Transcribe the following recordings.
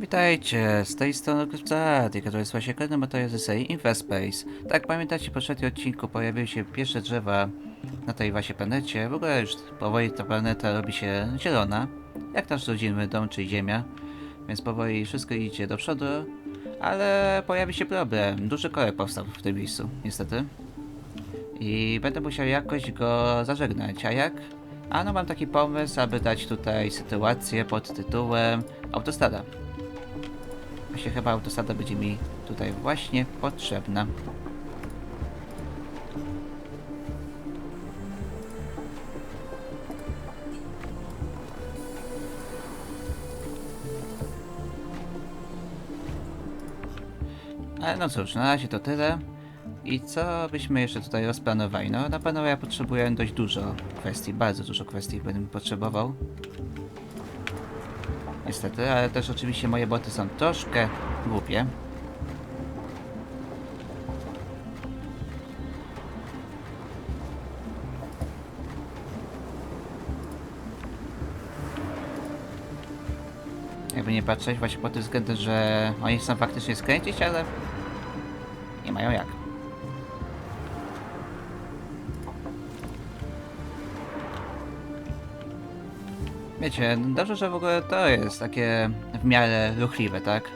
Witajcie, z tej strony Kryptaty, który jest właśnie kolejnym materiałem z serii. Tak, pamiętacie, w poprzednim odcinku pojawiły się pierwsze drzewa na tej właśnie planecie. W ogóle już powoli ta planeta robi się zielona, jak nasz rodzinny dom czy ziemia. Więc powoli wszystko idzie do przodu, ale pojawi się problem. Duży korek powstał w tym miejscu, niestety. I będę musiał jakoś go zażegnać, a jak? Ano mam taki pomysł, aby dać tutaj sytuację pod tytułem Autostrada. Właśnie chyba autostrada będzie mi tutaj właśnie potrzebna. Ale no cóż, na razie to tyle. I co byśmy jeszcze tutaj rozplanowali? No na pewno ja potrzebuję dość dużo kwestii, bardzo dużo kwestii będę potrzebował. Niestety, ale też oczywiście moje boty są troszkę głupie. Jakby nie patrzeć właśnie po tym względem, że oni chcą faktycznie skręcić, ale nie mają jak. Wiecie, dobrze, że w ogóle to jest takie w miarę ruchliwe, tak?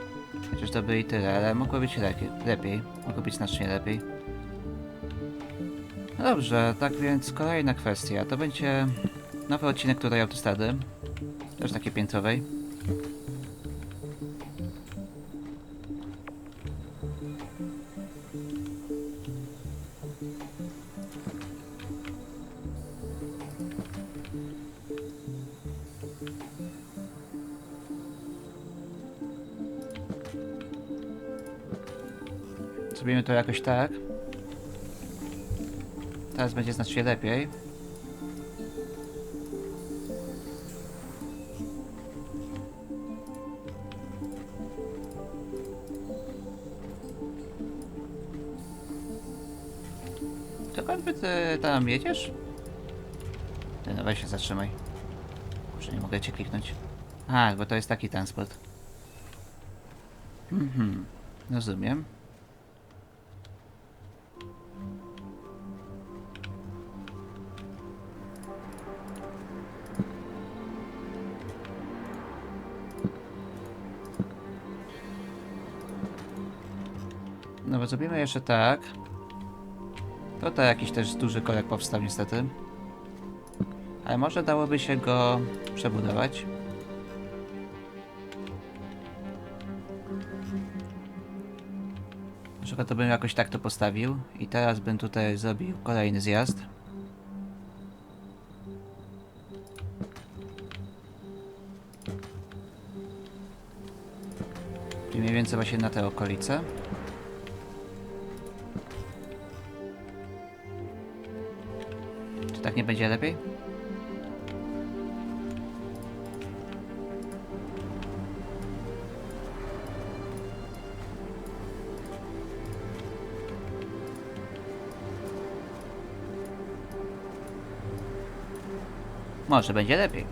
Chociaż to by i tyle, ale mogło być lepiej, lepiej. Mogło być znacznie lepiej. No dobrze, tak więc kolejna kwestia. To będzie nowy odcinek tutaj autostrady. Też takiej piętrowej. Zrobimy to jakoś tak. Teraz będzie znacznie lepiej. Dokąd by ty tam jedziesz? Ty, no weź się zatrzymaj. Może nie mogę cię kliknąć. A, bo to jest taki transport. Mhm, rozumiem. Zrobimy jeszcze tak. Tutaj jakiś też duży korek powstał niestety. Ale może dałoby się go przebudować. Na przykład to bym jakoś tak to postawił i teraz bym tutaj zrobił kolejny zjazd. Czyli mniej więcej właśnie na te okolice. Tak nie będzie lepiej? Może będzie lepiej.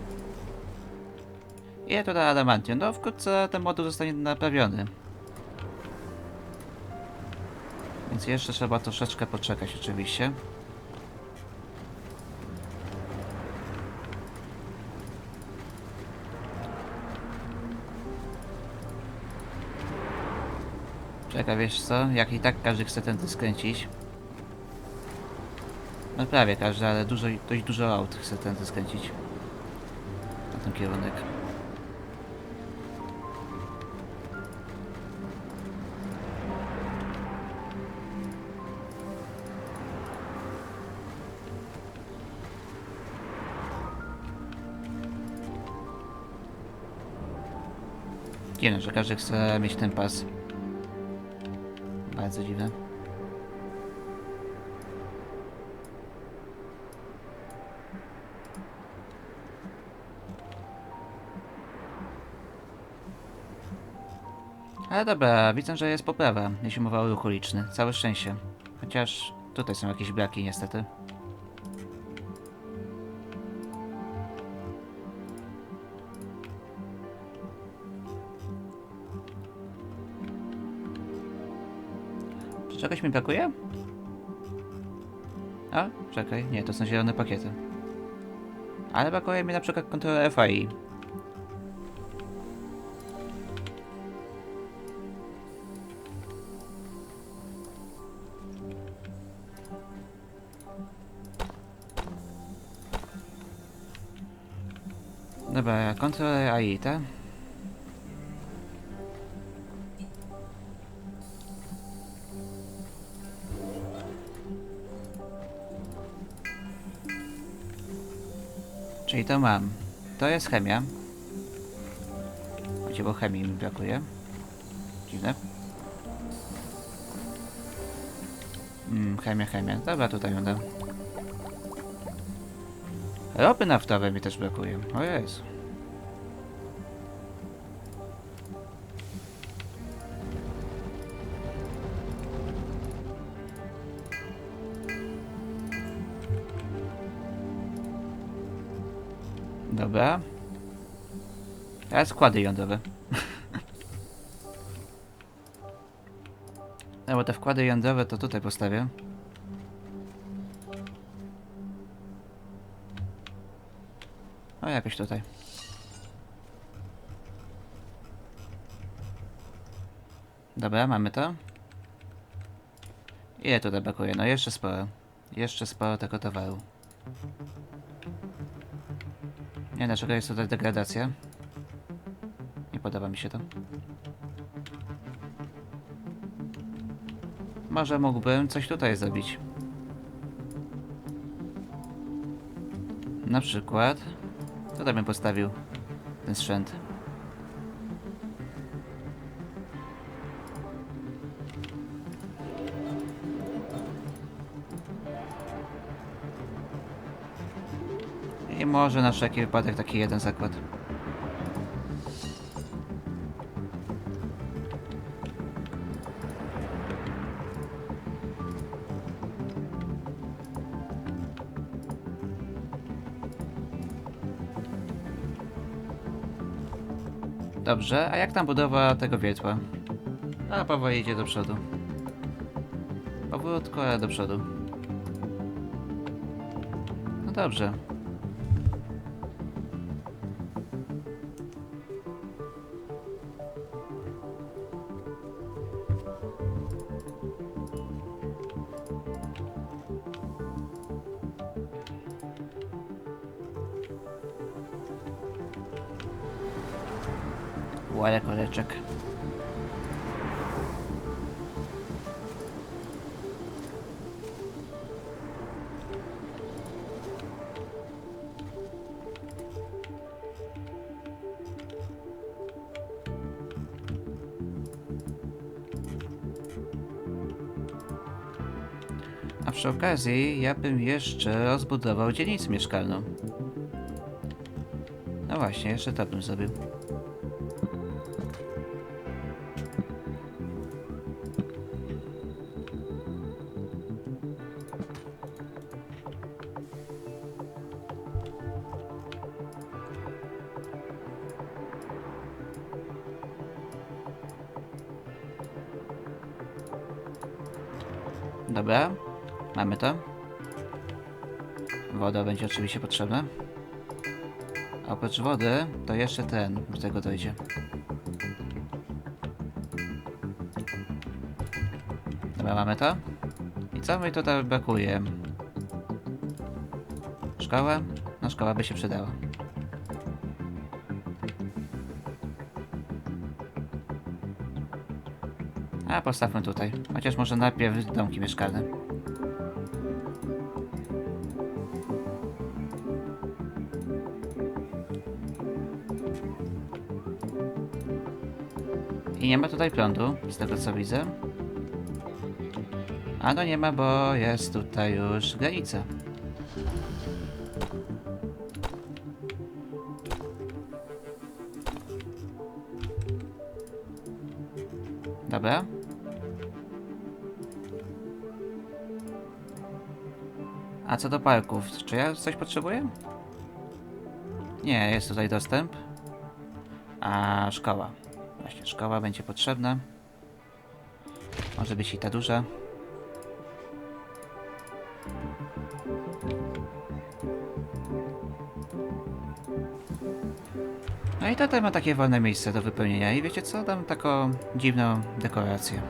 Ile to da adamantium? No wkrótce ten moduł zostanie naprawiony. Więc jeszcze trzeba troszeczkę poczekać oczywiście. Czekaj, wiesz co? Jak i tak każdy chce ten skręcić. No prawie każdy, ale dużo, dość dużo aut chce ten skręcić. Na ten kierunek. Dziwne, że każdy chce mieć ten pas. Bardzo dziwne. Ale dobra, widzę, że jest poprawa, jeśli mowa o ruchu liczny. Całe szczęście. Chociaż tutaj są jakieś braki niestety. Czegoś mi brakuje? A, czekaj, nie, to są zielone pakiety. Ale brakuje mi na przykład kontrola FAI. Dobra, kontrola AI, tak? To mam. To jest chemia. Gdzie bo chemii mi brakuje. Dziwne. Mm, chemia, chemia. Dobra, tutaj będę. Ropy naftowe mi też brakuje. O Jezu. Dobra. Teraz składy jądrowe. No bo te wkłady jądrowe to tutaj postawię. O, jakoś tutaj. Dobra, mamy to. Ile tutaj brakuje? No jeszcze sporo. Jeszcze sporo tego towaru. Nie, dlaczego jest tutaj degradacja? Nie podoba mi się to. Może mógłbym coś tutaj zrobić. Na przykład... Tutaj bym postawił ten sprzęt. I może na wszelki wypadek taki jeden zakład. Dobrze, a jak tam budowa tego wiertła? A, powoli idzie do przodu. Powolutku, ale do przodu. No dobrze. Łaja koleczek. A przy okazji ja bym jeszcze rozbudował dzielnicę mieszkalną. No właśnie, jeszcze to bym zrobił. Woda będzie oczywiście potrzebna. A oprócz wody, to jeszcze ten do tego dojdzie. Dobra, mamy to. I co mi tutaj brakuje? Szkoła? No szkoła by się przydała. A postawmy tutaj. Chociaż może najpierw domki mieszkalne. I nie ma tutaj prądu, z tego co widzę. A no nie ma, bo jest tutaj już granica. Dobra. A co do parków, czy ja coś potrzebuję? Nie, jest tutaj dostęp. A szkoła. Szkoła będzie potrzebna. Może być i ta duża. No i tutaj ma takie wolne miejsce do wypełnienia i wiecie co, dam taką dziwną dekorację.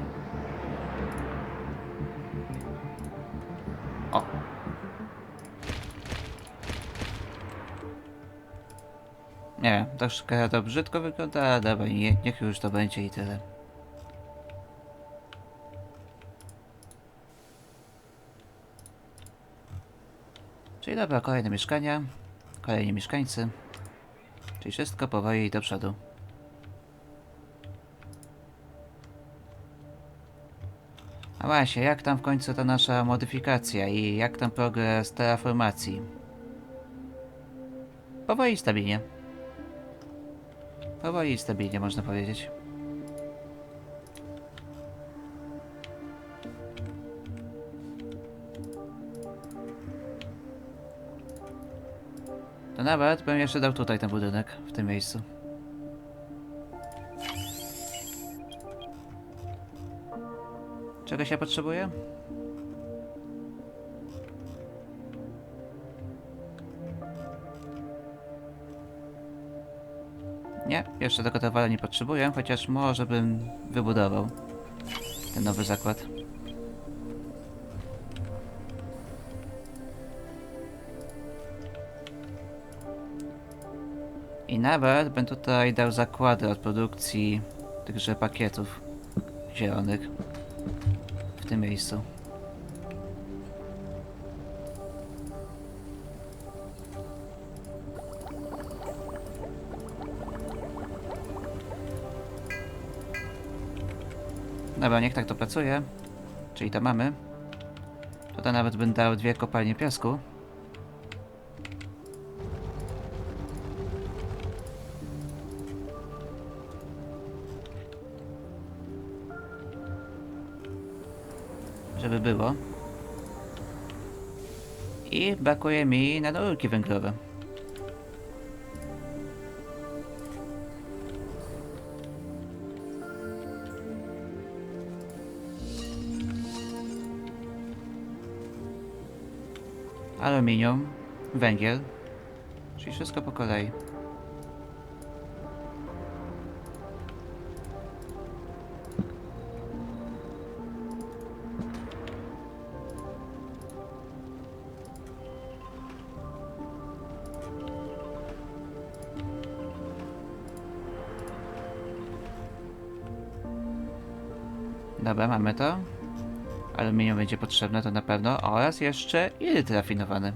Nie troszkę to brzydko wygląda, ale dobra, nie, niech już to będzie i tyle. Czyli dobra, kolejne mieszkania, kolejni mieszkańcy. Czyli wszystko powoli do przodu. A właśnie, jak tam w końcu ta nasza modyfikacja i jak tam progres terraformacji? Powoli stabilnie. Powoli i stabilnie, można powiedzieć. To nawet bym jeszcze dał tutaj ten budynek, w tym miejscu. Czego się potrzebuje? Jeszcze tego towara nie potrzebuję, chociaż może bym wybudował ten nowy zakład. I nawet bym tutaj dał zakłady od produkcji tychże pakietów zielonych w tym miejscu. Dobra, niech tak to pracuje. Czyli to mamy. Tutaj nawet bym dał dwie kopalnie piasku. Żeby było. I brakuje mi na rurki węglowe. Aluminium, węgiel, czyli wszystko po kolei. Dobra, mamy to. Aluminium będzie potrzebne, to na pewno. Oraz jeszcze iryt rafinowany.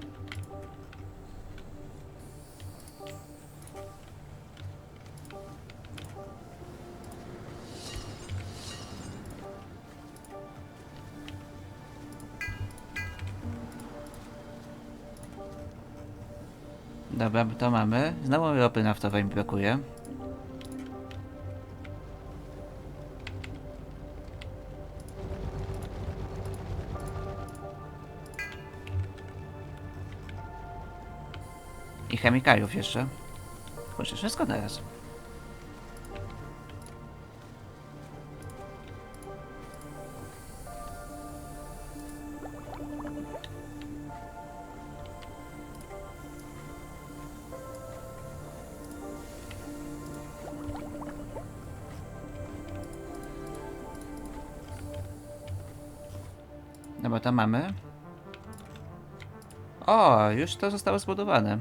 Dobra, to mamy. Znowu ropy naftowej mi brakuje. I chemikaliów jeszcze. Kurczę, wszystko teraz. Bo to mamy. O, już to zostało zbudowane.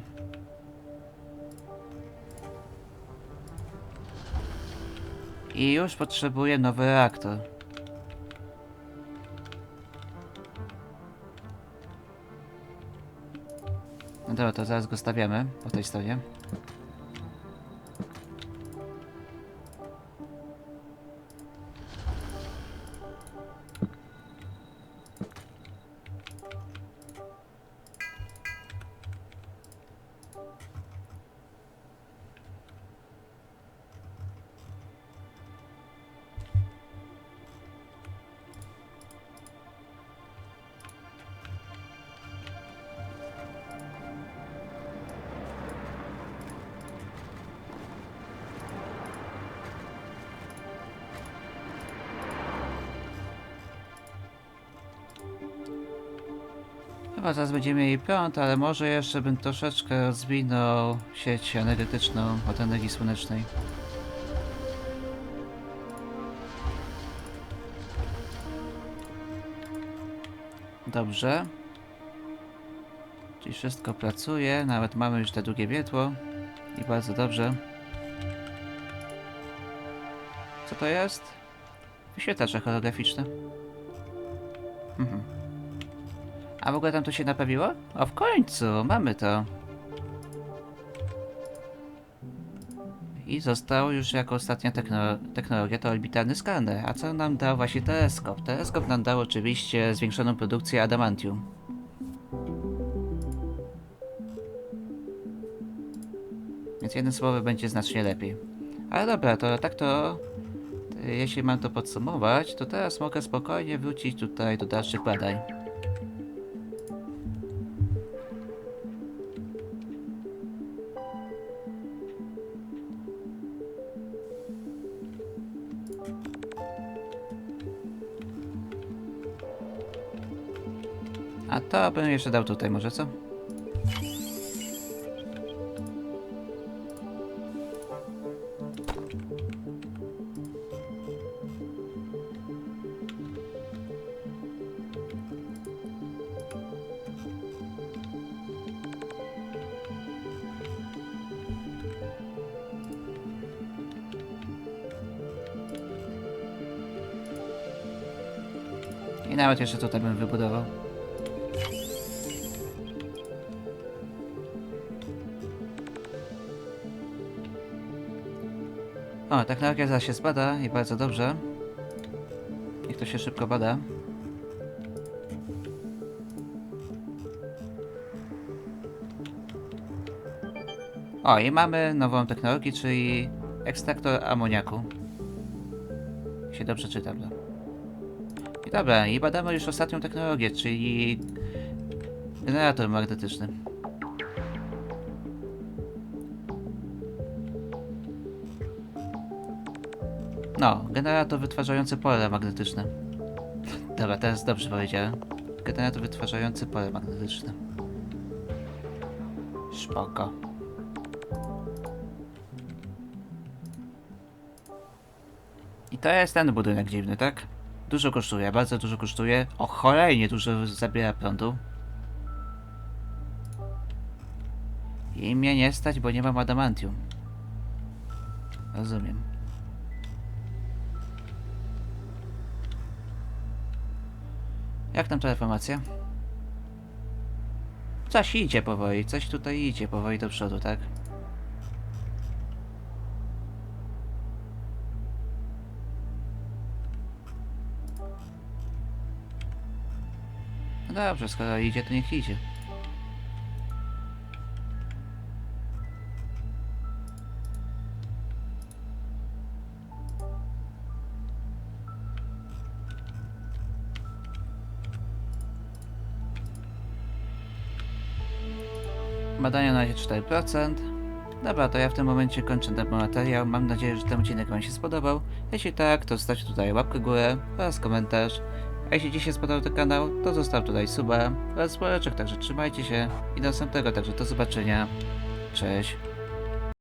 I już potrzebuję nowy reaktor. No dobra, to zaraz go stawiamy po tej stronie. Dobra, zaraz będziemy mieli prąd, ale może jeszcze bym troszeczkę rozwinął sieć energetyczną od energii słonecznej. Dobrze. Czyli wszystko pracuje, nawet mamy już te drugie wietło. I bardzo dobrze. Co to jest? Wyświetlacze holograficzne. Mhm. A w ogóle tam to się naprawiło? O, w końcu! Mamy to! I został już jako ostatnia techno technologia to orbitalny skaner. A co nam dał właśnie teleskop? Teleskop nam dał oczywiście zwiększoną produkcję adamantium. Więc jednym słowem będzie znacznie lepiej. Ale dobra, to tak to... Jeśli mam to podsumować, to teraz mogę spokojnie wrócić tutaj do dalszych badań. Bym jeszcze dał tutaj może, co? I nawet jeszcze tutaj bym wybudował. O, technologia zaś się zbada i bardzo dobrze. Niech to się szybko bada. O, i mamy nową technologię, czyli ekstraktor amoniaku. Się dobrze czytam, no. I dobra, i badamy już ostatnią technologię, czyli generator magnetyczny. No, generator wytwarzający pole magnetyczne. Dobra, teraz dobrze powiedziałem. Generator wytwarzający pole magnetyczne. Spoko. I to jest ten budynek dziwny, tak? Dużo kosztuje, bardzo dużo kosztuje. O cholernie dużo zabiera prądu. I mnie nie stać, bo nie mam adamantium. Rozumiem. Jak tam ta reformacja? Coś idzie powoli, coś tutaj idzie powoli do przodu, tak? No dobrze, skoro idzie, to niech idzie. Badania na razie 4%. Dobra, to ja w tym momencie kończę ten materiał. Mam nadzieję, że ten odcinek Wam się spodobał. Jeśli tak, to zostawcie tutaj łapkę górę oraz komentarz. A jeśli się spodobał ten kanał, to zostaw tutaj suba oraz społeczek, także trzymajcie się i do następnego, także do zobaczenia. Cześć.